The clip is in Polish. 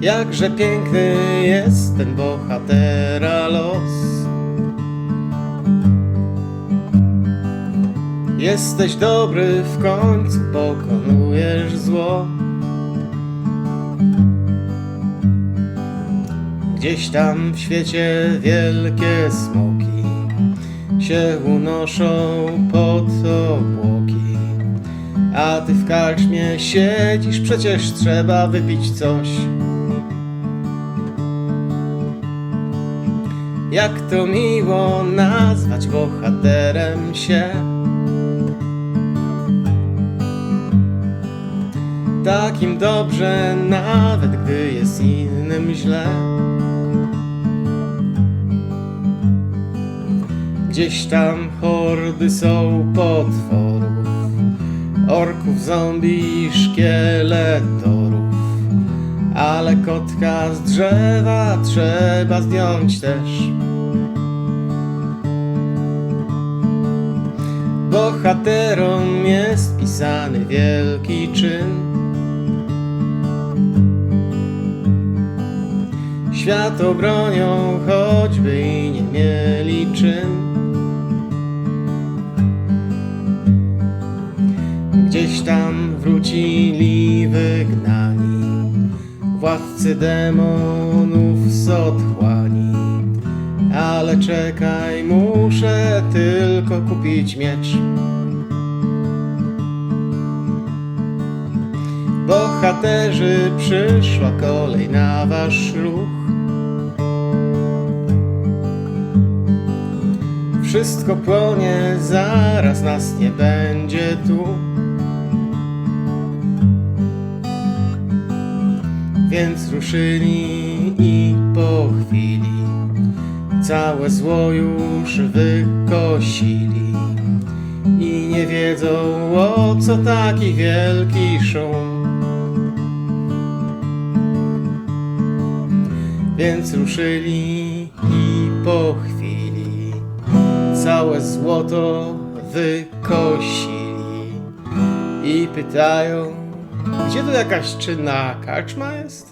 Jakże piękny jest ten bohatera los. Jesteś dobry w końcu, pokonujesz zło. Gdzieś tam w świecie wielkie smoki się unoszą pod obłoki. A ty w karczmie siedzisz, przecież trzeba wypić coś. Jak to miło nazwać bohaterem się. Takim dobrze, nawet gdy jest innym źle. Gdzieś tam hordy są potworów, orków, zombie i szkieletorów. Ale kotka z drzewa trzeba zdjąć też. Bohaterom jest pisany wielki czyn. Świat obronią, choćby i nie mieli czym. Gdzieś tam wrócili wygnani Władcy demonów z otchłani. Ale czekaj, muszę tylko kupić miecz. Bohaterzy, przyszła kolej na wasz ruch. Wszystko płonie, zaraz nas nie będzie tu Więc ruszyli i po chwili Całe zło już wykosili. I nie wiedzą o co taki wielki szum. Więc ruszyli i po chwili Całe złoto wykosili. I pytają gdzie tu jakaś czynna karczma jest?